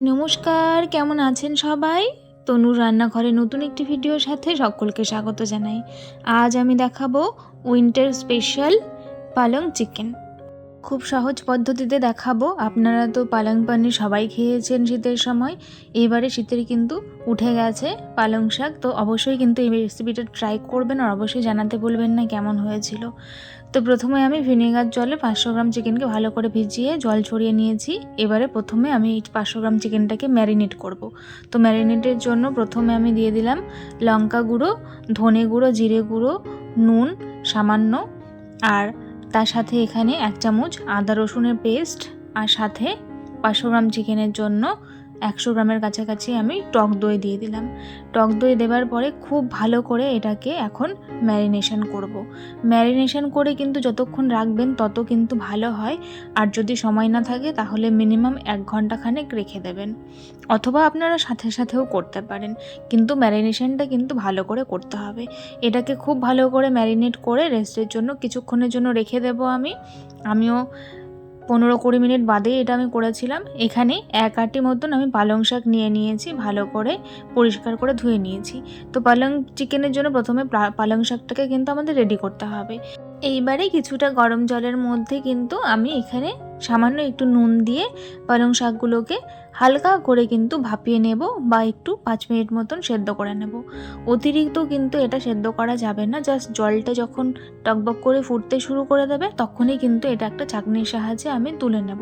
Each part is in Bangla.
নমস্কার, কেমন আছেন সবাই? তনুর রান্নাঘরে নতুন একটি ভিডিওর সাথে সকলকে স্বাগত জানাই। আজ আমি দেখাবো উইন্টার স্পেশাল পালং চিকেন। খুব সহজ পদ্ধতিতে দেখাবো। আপনারা তো পালং পানির সবাই খেয়েছেন শীতের সময়। এবারে শীতের কিন্তু উঠে গেছে পালং শাক, তো অবশ্যই কিন্তু এই রেসিপিটা ট্রাই করবেন আর অবশ্যই জানাতে বলবেন না কেমন হয়েছিল। তো প্রথমে আমি ভিনেগার জলে পাঁচশো গ্রাম চিকেনকে ভালো করে ভিজিয়ে জল ছড়িয়ে নিয়েছি। এবারে প্রথমে আমি এই পাঁচশো গ্রাম চিকেনটাকে ম্যারিনেট করব। তো ম্যারিনেটের জন্য প্রথমে আমি দিয়ে দিলাম লঙ্কা গুঁড়ো, ধনে গুঁড়ো, জিরে গুঁড়ো, নুন সামান্য, আর তার সাথে এখানে এক চামচ আদা রসুনের পেস্ট আর সাথে পাঁচশো গ্রাম চিকেনের জন্য একশো গ্রামের কাছাকাছি আমি টক দই দিয়ে দিলাম। টক দই দেওয়ার পরে খুব ভালো করে এটাকে এখন ম্যারিনেশন করব। ম্যারিনেশন করে কিন্তু যতক্ষণ রাখবেন তত কিন্তু ভালো হয়। আর যদি সময় না থাকে তাহলে মিনিমাম এক ঘণ্টা খানেক রেখে দেবেন। অথবা আপনারা সাথে সাথেও করতে পারেন। কিন্তু ম্যারিনেশনটা কিন্তু ভালো করে করতে হবে। এটাকে খুব ভালো করে ম্যারিনেট করে রেস্টের জন্য কিছুক্ষণের জন্য রেখে দেবো আমি। আমিও পনেরো কুড়ি মিনিট বাদে এটা আমি করেছিলাম। এখানে এক আটি মতন আমি পালং শাক নিয়ে নিয়েছি, ভালো করে পরিষ্কার করে ধুয়ে নিয়েছি। তো পালং চিকেনের জন্য প্রথমে পালং শাকটাকে কিন্তু আমাদের রেডি করতে হবে। এইবারে কিছুটা গরম জলের মধ্যে কিন্তু আমি এখানে সামান্য একটু নুন দিয়ে পালং শাকগুলোকে হালকা করে কিন্তু ভাপিয়ে নেব বা একটু পাঁচ মিনিট মতন সেদ্ধ করে নেব। অতিরিক্ত কিন্তু এটা সেদ্ধ করা যাবে না জাস্ট জলটা যখন টকবক করে ফুটতে শুরু করে দেবে তখনই কিন্তু এটা একটা চাকনির সাহায্যে আমি তুলে নেব।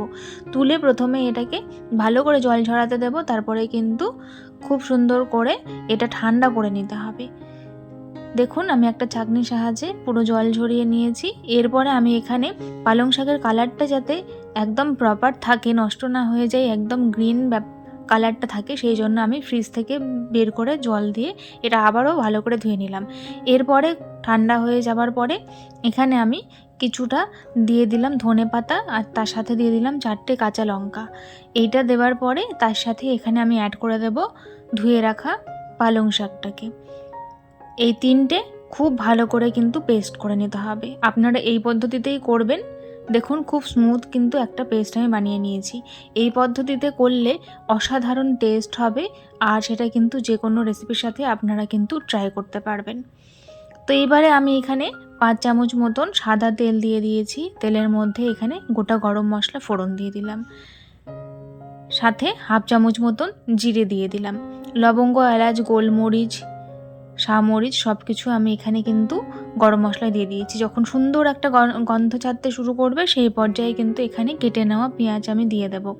তুলে প্রথমে এটাকে ভালো করে জল ঝরাতে দেব, তারপরে কিন্তু খুব সুন্দর করে এটা ঠান্ডা করে নিতে হবে। দেখুন আমি একটা চাকনির সাহায্যে পুরো জল ঝরিয়ে নিয়েছি। এরপরে আমি এখানে পালং শাকের কালারটা যাতে একদম প্রপার থাকে, নষ্ট না হয়ে যায়, একদম গ্রিন কালারটা থাকে, সেই জন্য আমি ফ্রিজ থেকে বের করে জল দিয়ে এটা আবারও ভালো করে ধুয়ে নিলাম। এরপরে ঠান্ডা হয়ে যাবার পরে এখানে আমি কিছুটা দিয়ে দিলাম ধনে পাতা আর তার সাথে দিয়ে দিলাম চারটে কাঁচা লঙ্কা। এইটা দেওয়ার পরে তার সাথে এখানে আমি অ্যাড করে দেব ধুয়ে রাখা পালং শাকটাকে। এই তিনটে খুব ভালো করে কিন্তু পেস্ট করে নিতে হবে। আপনারা এই পদ্ধতিতেই করবেন। দেখুন, খুব স্মুথ কিন্তু একটা পেস্ট আমি বানিয়ে নিয়েছি। এই পদ্ধতিতে করলে অসাধারণ টেস্ট হবে আর সেটা কিন্তু যে কোনো রেসিপির সাথে আপনারা কিন্তু ট্রাই করতে পারবেন। তো এইবারে আমি এখানে পাঁচ চামচ মতন সাদা তেল দিয়ে দিয়েছি। তেলের মধ্যে এখানে গোটা গরম মশলা ফোড়ন দিয়ে দিলাম। সাথে হাফ চামচ মতন জিরে দিয়ে দিলাম। লবঙ্গ, এলাচ, গোলমরিচ সামরিচ সব কিছু আমি এখানে কিন্তু গরম মশলা দিয়ে দিয়েছি। যখন সুন্দর একটা গন- গন্ধ ছাড়তে শুরু করবে, সেই পর্যায়ে কিন্তু এখানে কেটে নেওয়া পেঁয়াজ আমি দিয়ে দেবো।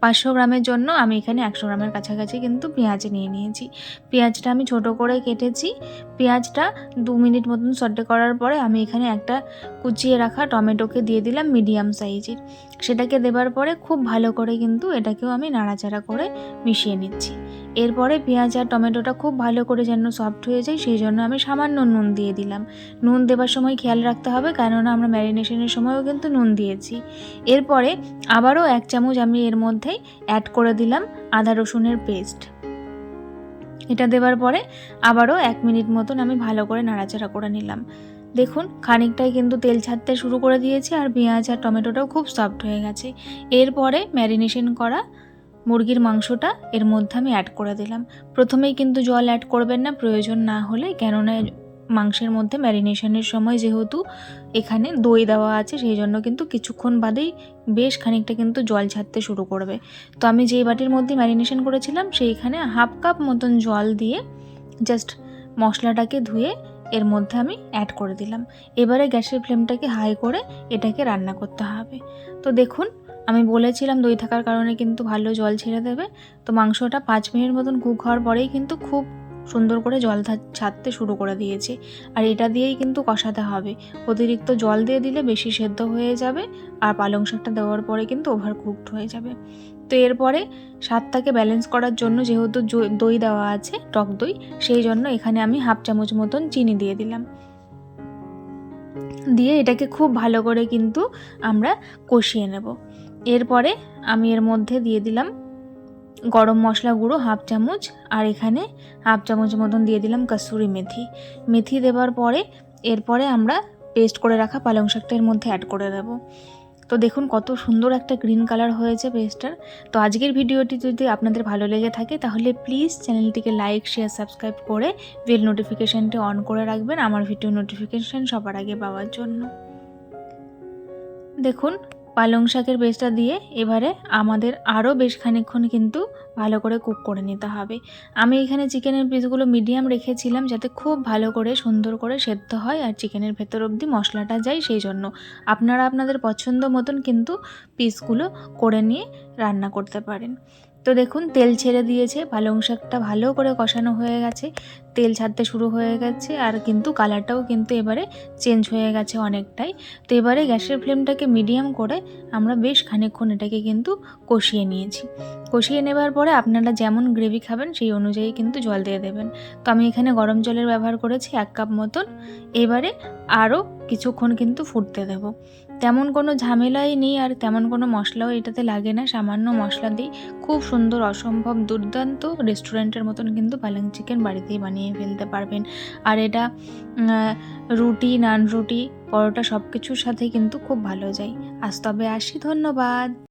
পাঁচশো গ্রামের জন্য আমি এখানে একশো গ্রামের কাছাকাছি কিন্তু পেঁয়াজ নিয়ে নিয়েছি। পেঁয়াজটা আমি ছোট করে কেটেছি। পেঁয়াজটা দু মিনিট মতন সটে করার পরে আমি এখানে একটা কুচিয়ে রাখা টমেটোকে দিয়ে দিলাম মিডিয়াম সাইজের। সেটাকে দেবার পরে খুব ভালো করে কিন্তু এটাকেও আমি নাড়াচাড়া করে মিশিয়ে নিচ্ছি। এরপরে পেঁয়াজ আর টমেটোটা খুব ভালো করে যেন সফট হয়ে যায়, সেই জন্য আমি সামান্য নুন দিয়ে দিলাম। নুন দেবার সময় খেয়াল রাখতে হবে, কেননা আমরা ম্যারিনেশনের সময়ও কিন্তু নুন দিয়েছি। এরপরে আবারও এক চামচ আমি এর মধ্যেই অ্যাড করে দিলাম আদা রসুনের পেস্ট এটা দেওয়ার পরে আবারও এক মিনিট মতন আমি ভালো করে নাড়াচাড়া করে নিলাম। দেখুন, খানিকটাই কিন্তু তেল ছাড়তে শুরু করে দিয়েছে আর পেঁয়াজ আর টমেটোটাও খুব সফট হয়ে গেছে। এরপরে ম্যারিনেশন করা মুরগির মাংসটা এর মধ্যে আমি অ্যাড করে দিলাম। প্রথমেই কিন্তু জল অ্যাড করবেন না, প্রয়োজন না হলে, কেননা মাংসের মধ্যে ম্যারিনেশনের সময় যেহেতু এখানে দই দেওয়া আছে, সেই জন্য কিন্তু কিছুক্ষণ বাদেই বেশ খানিকটা কিন্তু জল ছাড়তে শুরু করবে। তো আমি যেই বাটির মধ্যে ম্যারিনেশন করেছিলাম, সেইখানে হাফ কাপ মতন জল দিয়ে জাস্ট মশলাটাকে ধুয়ে এর মধ্যে আমি অ্যাড করে দিলাম। এবারে গ্যাসের ফ্লেমটাকে হাই করে এটাকে রান্না করতে হবে। তো দেখুন, আমি বলেছিলাম দই থাকার কারণে কিন্তু ভালো জল ছেড়ে দেবে। তো মাংসটা পাঁচ মিনিট মতন কুক হওয়ার পরেই কিন্তু খুব সুন্দর করে জল ছাড়তে শুরু করে দিয়েছে। আর এটা দিয়েই কিন্তু কষাতে হবে। অতিরিক্ত জল দিয়ে দিলে বেশি সেদ্ধ হয়ে যাবে আর পালং শাকটা দেওয়ার পরে কিন্তু ওভার কুকড হয়ে যাবে। তো এরপরে স্বাদটাকে ব্যালেন্স করার জন্য যেহেতু দই দেওয়া আছে, টক দই, সেই জন্য এখানে আমি হাফ চামচ মতন চিনি দিয়ে দিলাম। দিয়ে এটাকে খুব ভালো করে কিন্তু আমরা কষিয়ে নেব। এরপরে আমি এর মধ্যে দিয়ে দিলাম গরম মশলা গুঁড়ো হাফ চামচ আর এখানে হাফ চামচ মতন দিয়ে দিলাম কসুরি মেথি। মেথি দেওয়ার পরে এরপরে আমরা পেস্ট করে রাখা পালং শাকটা মধ্যে অ্যাড করে দেবো। তো দেখুন কত সুন্দর একটা গ্রিন কালার হয়েছে পেস্টটার তো আজকের ভিডিওটি যদি আপনাদের ভালো লেগে থাকে তাহলে প্লিজ চ্যানেলটিকে লাইক শেয়ার সাবস্ক্রাইব করে বেল নোটিফিকেশানটি অন করে রাখবেন। আমার ভিডিও নোটিফিকেশান সবার আগে পাওয়ার জন্য। দেখুন পালং শাকের পেস্টটা দিয়ে এবারে আমাদের আরও বেশ খানিক্ষণ কিন্তু ভালো করে কুক করে নিতে হবে। আমি এখানে চিকেনের পিসগুলো মিডিয়াম রেখেছিলাম যাতে খুব ভালো করে, সুন্দর করে সেদ্ধ হয় আর চিকেনের ভেতর অবধি মশলাটা যায় সেই জন্য। আপনারা আপনাদের পছন্দ মতন কিন্তু পিসগুলো করে নিয়ে রান্না করতে পারেন। তো দেখুন, তেল ছেড়ে দিয়েছে। পালং শাকটা ভালো করে কষানো হয়ে গেছে। তেল ছাড়তে শুরু হয়ে গেছে আর কিন্তু কালারটাও কিন্তু এবারে চেঞ্জ হয়ে গেছে অনেকটাই। তো এবারে গ্যাসের ফ্লেমটাকে মিডিয়াম করে আমরা বেশ খানিকক্ষণ এটাকে কিন্তু কষিয়ে নিয়েছি। কষিয়ে নেবার পরে আপনারা যেমন গ্রেভি খাবেন, সেই অনুযায়ী কিন্তু জল দিয়ে দেবেন। তো আমি এখানে গরম জলের ব্যবহার করেছি এক কাপ মতন। এবারে আরও কিছুক্ষণ কিন্তু ফুটতে দেব। তেমন কোনো ঝামেলাই নেই আর তেমন কোনো মশলাও এটাতে লাগে না। সামান্য মশলা দিই। খুব সুন্দর, অসম্ভব, দুর্দান্ত রেস্টুরেন্টের মতন কিন্তু পালং চিকেন বাড়িতেই বানিয়ে ফেলতে পারবেন। আর এটা রুটি, নান রুটি, পরোটা সব কিছুর সাথে কিন্তু খুব ভালো যায়। আজ তবে আসি, ধন্যবাদ।